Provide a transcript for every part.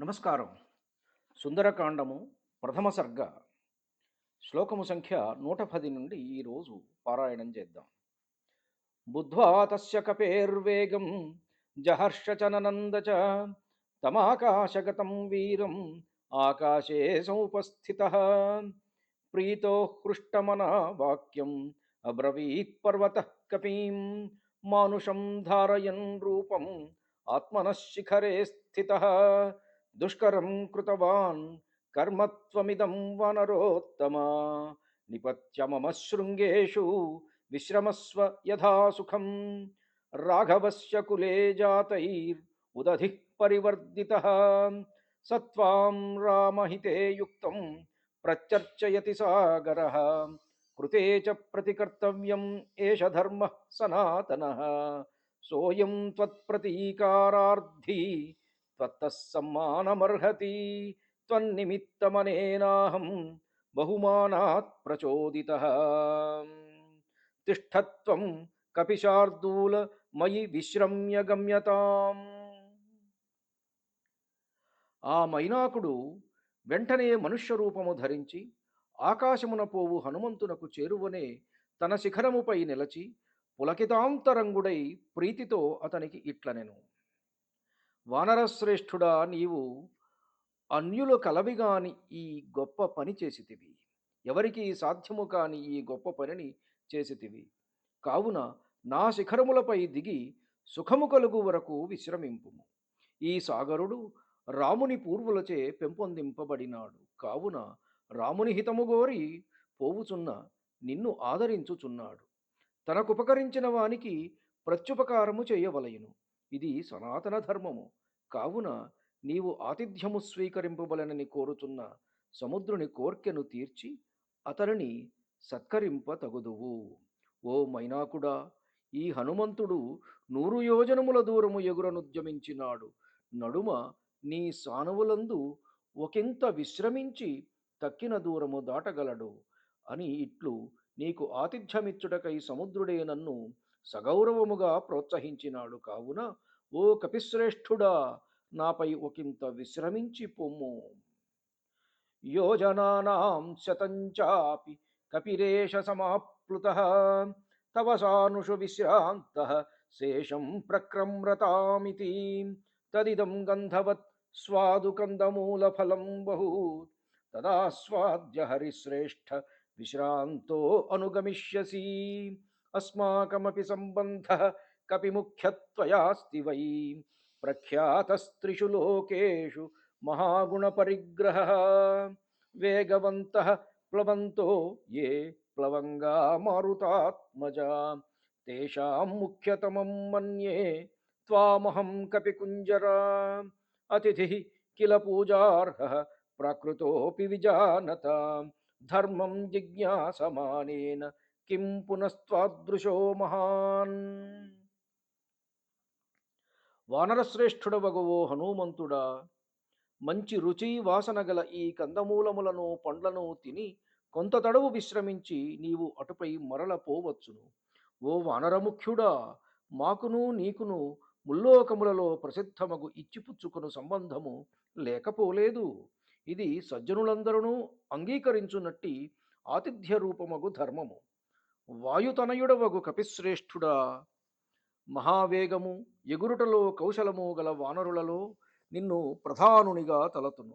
నమస్కారం. సుందరకాండము ప్రథమ సర్గ. శ్లోకము సంఖ్య నూట పది నుండి ఈరోజు పారాయణం చేద్దాం. బుద్ధ్వా తస్య కపేర్వేగం జహర్షచననంద చ తమాకాశగతం వీరం ఆకాశే సముపస్థిత. ప్రీతో హృష్టమన వాక్యం అబ్రవీత్ పర్వత కపీం మానుషం ధారయన్ రూపం ఆత్మనశిఖరే స్థిత. दुष्करं कृतवान्, कर्मत्वमिदं वनरोत्तम। निपत्य मम शृङ्गेषु विश्रमस्व यथा सुखं। राघवस्य कुले जातैर्उदधिः परिवर्धितः सत्वां रामहिते युक्तं प्रचर्चयति सागरः। कृते च प्रतिकर्तव्यम् एष धर्मः सनातनः। सोऽयं त्वत्प्रतीकारार्थी సమ్మానమర్హతి త్వన్నిమిత్తమనేనాహం బహుమానాత్ ప్రచోదిత. తిష్టత్వం కపిశార్దూల మయి విశ్రమ్య గమ్యతాం. ఆ మైనాకుడు వెంటనే మనుష్య రూపము ధరించి ఆకాశమున పోవు హనుమంతునకు చేరువనే తన శిఖరముపై నిలచి పులకితాంతరంగుడై ప్రీతితో అతనికి ఇట్లనెను. వానరశ్రేష్ఠుడా నీవు అన్యులు కలవిగాని ఈ గొప్ప పని చేసితివి. ఎవరికి సాధ్యము కాని ఈ గొప్ప పనిని చేసితివి. కావున నా శిఖరములపై దిగి సుఖము కలుగు వరకు విశ్రమింపుము. ఈ సాగరుడు రాముని పూర్వులచే పెంపొందింపబడినాడు. కావున రాముని హితము గోరి పోవుచున్న నిన్ను ఆదరించుచున్నాడు. తనకుపకరించిన వానికి ప్రత్యుపకారము చేయవలయును. ఇది సనాతన ధర్మము. కావున నీవు ఆతిథ్యము స్వీకరింపబలనని కోరుచున్న సముద్రుని కోర్కెను తీర్చి అతనిని సత్కరింప తగుదువు. ఓ మైనాకుడా ఈ హనుమంతుడు నూరు యోజనముల దూరము ఎగురనుద్యమించినాడు నడుమ నీ సానువులందు ఒకంత విశ్రమించి తక్కిన దూరము దాటగలడు అని ఇట్లు నీకు ఆతిథ్యమిచ్చుటకై సముద్రుడే నన్ను సగౌరవముగా ప్రోత్సహించినాడు కావున ఓ కపిశ్రేష్ఠుడా నాపై ఒకంత విశ్రమించి పొమ్ము. యోజనానాం శతంచాపి కపిరేష సమాప్లుత తవ సానుషు విశ్రాంత శేషం ప్రక్రమ్రతామితి. తదిదం గంధవత్ స్వాదు కందమూలఫలం బహూ తదాస్వాద్య హరిశ్రేష్ఠ విశ్రాంతో అనుగమిష్యసి. अस्माकमपि सम्बन्धः कपिमुख्यत्वयास्ति वै। प्रख्यातस्त्रिषु लोकेषु महागुणपरिग्रहः। वेगवन्तः प्लवन्तो ये प्लवङ्गा मारुतात्मजा तेषां मुख्यतमं मन्ये त्वामहं कपिकुञ्जरा। अतिथिः किल पूजार्हः, प्राकृतोऽपि विजानता। धर्मं जिज्ञासमानेन కిం పునస్త్వాదృశో మహాన్ వానరశ్రేష్ఠుడవగవో హనుమంతుడా మంచి రుచి వాసన గల ఈ కందమూలములను పండ్లను తిని కొంత తడవు విశ్రమించి నీవు అటుపై మరల పోవచ్చును ఓ వానరముఖ్యుడా మాకును నీకును ముల్లోకములలో ప్రసిద్ధమగు ఇచ్చిపుచ్చుకును సంబంధము లేకపోలేదు. ఇది సజ్జనులందరూ అంగీకరించునట్టి ఆతిథ్య రూపమగు ధర్మము. వాయుతనయుడవగు కపిశ్రేష్ఠుడా. మహావేగము ఎగురుటలో కౌశలము గల వానరులలో నిన్ను ప్రధానునిగా తలతును.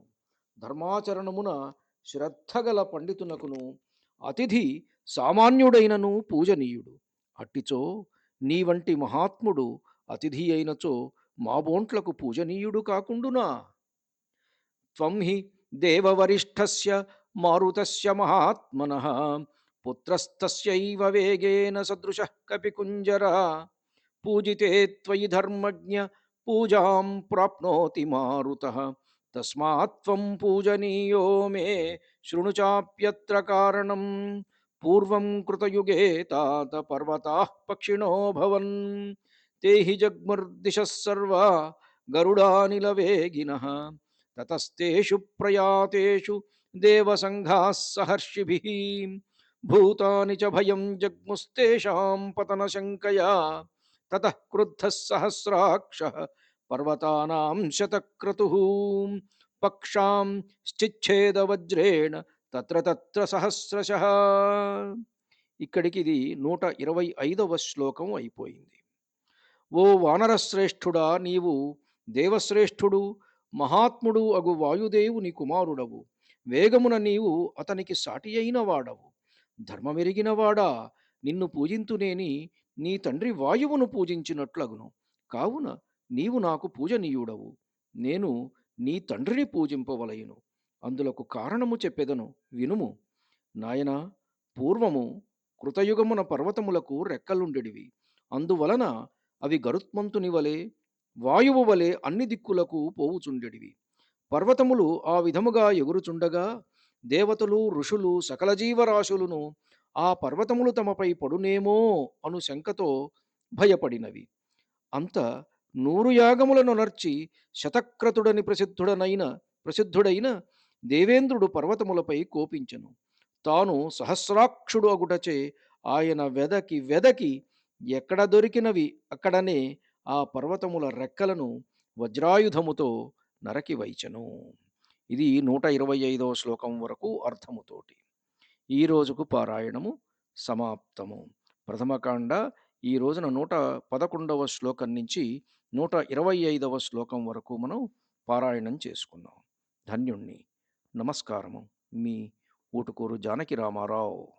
ధర్మాచరణమున శ్రద్ధగల పండితునకును అతిథి సామాన్యుడైనను పూజనీయుడు. అట్టిచో నీ వంటి మహాత్ముడు అతిథి అయినచో మా బోంట్లకు పూజనీయుడు కాకుండునా? త్వం హి దేవవరిష్ఠస్య మారుతస్య మహాత్మన. पुत्रस्तस्यैव वेगेन सदृशः कपिकुञ्जरः। पूजिते त्वयि धर्मज्ञ, पूजां प्राप्नोति मारुतः। तस्मात् त्वं पूजनीयो मे, शृणु चाप्यत्र पूर्व पूर्वं कृतयुगे तात पर्वताः पक्षिणो भवन्। ते हि जग्मुर्दिशः सर्वा, गरुडानिलवेगिनः। ततस्तेषु प्रयातेषु देवसङ्घाः सहर्षिभिः। భూతాని చ భయం జగ్ముస్తేషాం పతనశంకయా తత క్రుద్ధ సహస్రాక్ష పర్వతానాం శతక్రతు పక్షాం శ్చిచ్ఛేద వజ్రేణ తత్ర తత్ర సహస్రశ ఇక్కడికి ఇది నూట ఇరవై ఐదవ శ్లోకం అయిపోయింది। ఓ వానరశ్రేష్ఠుడా నీవు దేవశ్రేష్ఠుడు మహాత్ముడు అగు వాయుదేవుని కుమారుడవు. వేగమున నీవు అతనికి సాటి అయిన వాడవు. ధర్మమెరిగినవాడా? నిన్ను పూజింతునేని నీ తండ్రి వాయువును పూజించినట్లగును. కావున నీవు నాకు పూజనీయుడవు. నేను నీ తండ్రిని పూజింపవలయును. అందులకు కారణము చెప్పెదను. వినుము. నాయనా పూర్వము కృతయుగమున పర్వతములకు రెక్కలుండెడివి. అందువలన అవి గరుత్మంతుని వలె వాయువు వలె అన్ని దిక్కులకు పోవుచుండెడివి. పర్వతములు ఆ విధముగా ఎగురుచుండగా దేవతలు ఋషులు సకల జీవరాశులను ఆ పర్వతములు తమపై పడునేమో అను శంకతో భయపడినవి. అంత నూరు యాగములను నర్చి శతక్రతుడని ప్రసిద్ధుడనైన ప్రసిద్ధుడైన దేవేంద్రుడు పర్వతములపై కోపించెను. తాను సహస్రాక్షుడు అగుటచే ఆయన వెదకి వెదకి ఎక్కడ దొరికినవి అక్కడనే ఆ పర్వతముల రెక్కలను వజ్రాయుధముతో నరకి వైచెను ఇది నూట ఇరవై ఐదవ శ్లోకం వరకు అర్థముతోటి. ఈ రోజుకు పారాయణము సమాప్తము. ప్రథమకాండ ఈ రోజున నూట పదకొండవ శ్లోకం నుంచి నూట ఇరవై ఐదవ శ్లోకం వరకు మనం పారాయణం చేసుకున్నాం ధన్యుణ్ణి. నమస్కారము. మీ ఊటుకూరు జానకి రామారావు.